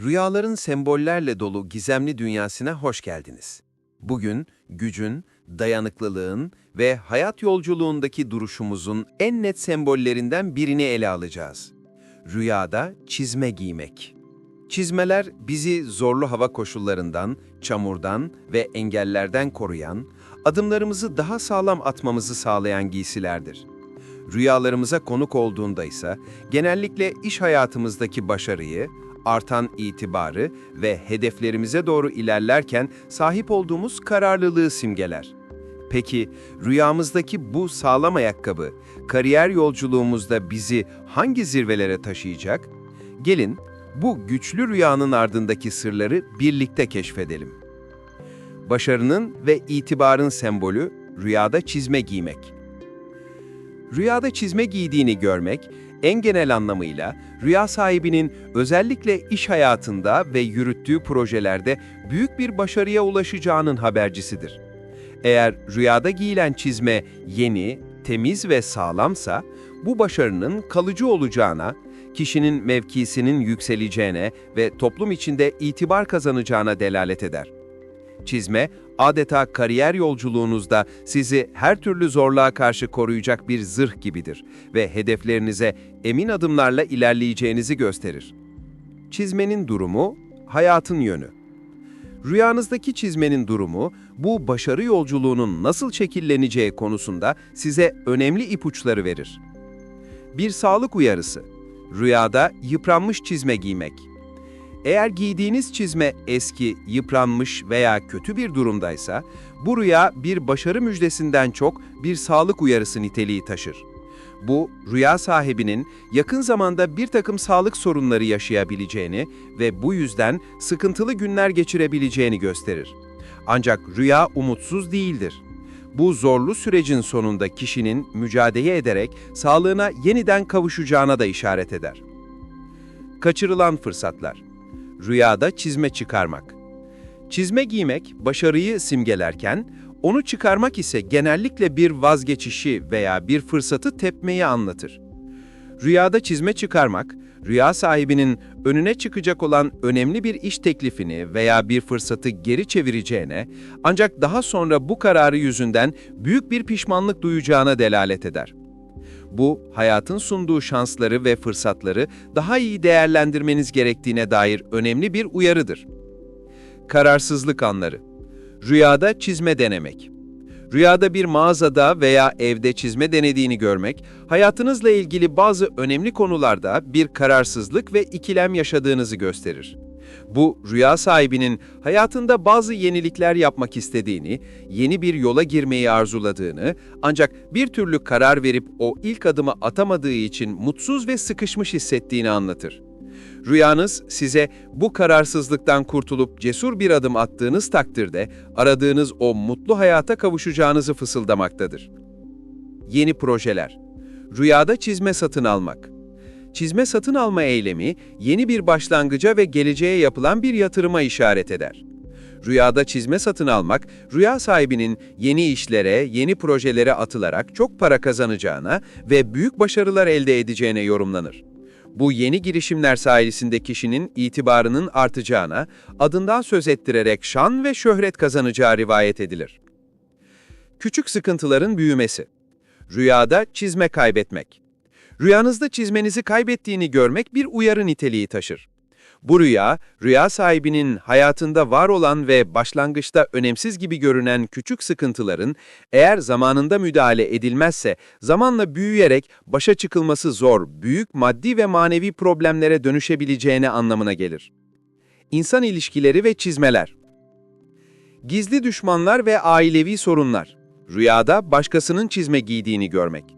Rüyaların sembollerle dolu gizemli dünyasına hoş geldiniz. Bugün gücün, dayanıklılığın ve hayat yolculuğundaki duruşumuzun en net sembollerinden birini ele alacağız. Rüyada çizme giymek. Çizmeler bizi zorlu hava koşullarından, çamurdan ve engellerden koruyan, adımlarımızı daha sağlam atmamızı sağlayan giysilerdir. Rüyalarımıza konuk olduğunda ise genellikle iş hayatımızdaki başarıyı, artan itibarı ve hedeflerimize doğru ilerlerken sahip olduğumuz kararlılığı simgeler. Peki rüyamızdaki bu sağlam ayakkabı kariyer yolculuğumuzda bizi hangi zirvelere taşıyacak? Gelin bu güçlü rüyanın ardındaki sırları birlikte keşfedelim. Başarının ve itibarın sembolü rüyada çizme giymek. Rüyada çizme giydiğini görmek, en genel anlamıyla rüya sahibinin özellikle iş hayatında ve yürüttüğü projelerde büyük bir başarıya ulaşacağının habercisidir. Eğer rüyada giyilen çizme yeni, temiz ve sağlamsa, bu başarının kalıcı olacağına, kişinin mevkisinin yükseleceğine ve toplum içinde itibar kazanacağına delalet eder. Çizme, adeta kariyer yolculuğunuzda sizi her türlü zorluğa karşı koruyacak bir zırh gibidir ve hedeflerinize emin adımlarla ilerleyeceğinizi gösterir. Çizmenin durumu, hayatın yönü. Rüyanızdaki çizmenin durumu, bu başarı yolculuğunun nasıl şekilleneceği konusunda size önemli ipuçları verir. Bir sağlık uyarısı. Rüyada yıpranmış çizme giymek. Eğer giydiğiniz çizme eski, yıpranmış veya kötü bir durumdaysa, bu rüya bir başarı müjdesinden çok bir sağlık uyarısı niteliği taşır. Bu, rüya sahibinin yakın zamanda bir takım sağlık sorunları yaşayabileceğini ve bu yüzden sıkıntılı günler geçirebileceğini gösterir. Ancak rüya umutsuz değildir. Bu zorlu sürecin sonunda kişinin mücadele ederek sağlığına yeniden kavuşacağına da işaret eder. Kaçırılan fırsatlar Rüyada çizme çıkarmak. Çizme giymek başarıyı simgelerken, onu çıkarmak ise genellikle bir vazgeçişi veya bir fırsatı tepmeyi anlatır. Rüyada çizme çıkarmak, rüya sahibinin önüne çıkacak olan önemli bir iş teklifini veya bir fırsatı geri çevireceğine, ancak daha sonra bu kararı yüzünden büyük bir pişmanlık duyacağına delalet eder. Bu, hayatın sunduğu şansları ve fırsatları daha iyi değerlendirmeniz gerektiğine dair önemli bir uyarıdır. Kararsızlık anları Rüyada çizme denemek Rüyada bir mağazada veya evde çizme denediğini görmek, hayatınızla ilgili bazı önemli konularda bir kararsızlık ve ikilem yaşadığınızı gösterir. Bu, rüya sahibinin hayatında bazı yenilikler yapmak istediğini, yeni bir yola girmeyi arzuladığını, ancak bir türlü karar verip o ilk adımı atamadığı için mutsuz ve sıkışmış hissettiğini anlatır. Rüyanız size bu kararsızlıktan kurtulup cesur bir adım attığınız takdirde aradığınız o mutlu hayata kavuşacağınızı fısıldamaktadır. Yeni projeler Rüyada çizme satın almak çizme satın alma eylemi yeni bir başlangıca ve geleceğe yapılan bir yatırıma işaret eder. Rüyada çizme satın almak, rüya sahibinin yeni işlere, yeni projelere atılarak çok para kazanacağına ve büyük başarılar elde edeceğine yorumlanır. Bu yeni girişimler sayesinde kişinin itibarının artacağına, adından söz ettirerek şan ve şöhret kazanacağı rivayet edilir. Küçük sıkıntıların büyümesi Rüyada çizme kaybetmek Rüyanızda çizmenizi kaybettiğini görmek bir uyarı niteliği taşır. Bu rüya, rüya sahibinin hayatında var olan ve başlangıçta önemsiz gibi görünen küçük sıkıntıların eğer zamanında müdahale edilmezse zamanla büyüyerek başa çıkılması zor, büyük maddi ve manevi problemlere dönüşebileceğine anlamına gelir. İnsan ilişkileri ve çizmeler Gizli düşmanlar ve ailevi sorunlar Rüyada başkasının çizme giydiğini görmek.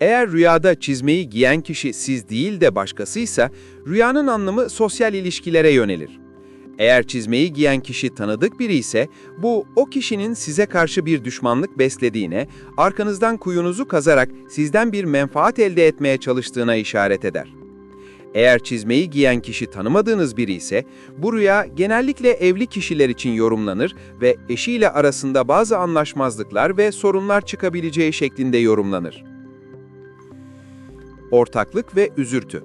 Eğer rüyada çizmeyi giyen kişi siz değil de başkasıysa, rüyanın anlamı sosyal ilişkilere yönelir. Eğer çizmeyi giyen kişi tanıdık biri ise, bu o kişinin size karşı bir düşmanlık beslediğine, arkanızdan kuyunuzu kazarak sizden bir menfaat elde etmeye çalıştığına işaret eder. Eğer çizmeyi giyen kişi tanımadığınız biri ise, bu rüya genellikle evli kişiler için yorumlanır ve eşiyle arasında bazı anlaşmazlıklar ve sorunlar çıkabileceği şeklinde yorumlanır ortaklık ve üzürtü.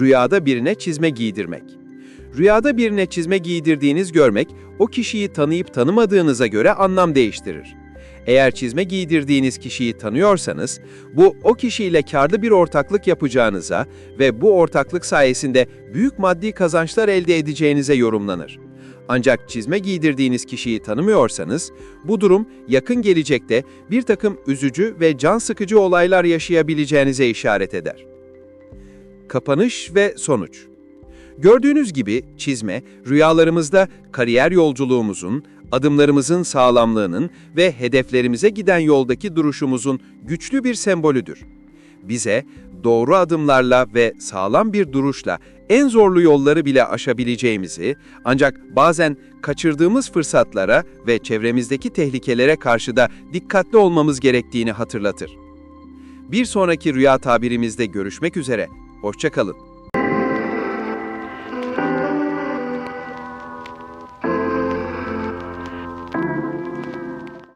Rüyada birine çizme giydirmek. Rüyada birine çizme giydirdiğiniz görmek, o kişiyi tanıyıp tanımadığınıza göre anlam değiştirir. Eğer çizme giydirdiğiniz kişiyi tanıyorsanız, bu o kişiyle karlı bir ortaklık yapacağınıza ve bu ortaklık sayesinde büyük maddi kazançlar elde edeceğinize yorumlanır. Ancak çizme giydirdiğiniz kişiyi tanımıyorsanız, bu durum yakın gelecekte bir takım üzücü ve can sıkıcı olaylar yaşayabileceğinize işaret eder. Kapanış ve sonuç Gördüğünüz gibi çizme, rüyalarımızda kariyer yolculuğumuzun, adımlarımızın sağlamlığının ve hedeflerimize giden yoldaki duruşumuzun güçlü bir sembolüdür. Bize doğru adımlarla ve sağlam bir duruşla en zorlu yolları bile aşabileceğimizi, ancak bazen kaçırdığımız fırsatlara ve çevremizdeki tehlikelere karşı da dikkatli olmamız gerektiğini hatırlatır. Bir sonraki rüya tabirimizde görüşmek üzere. Hoşçakalın.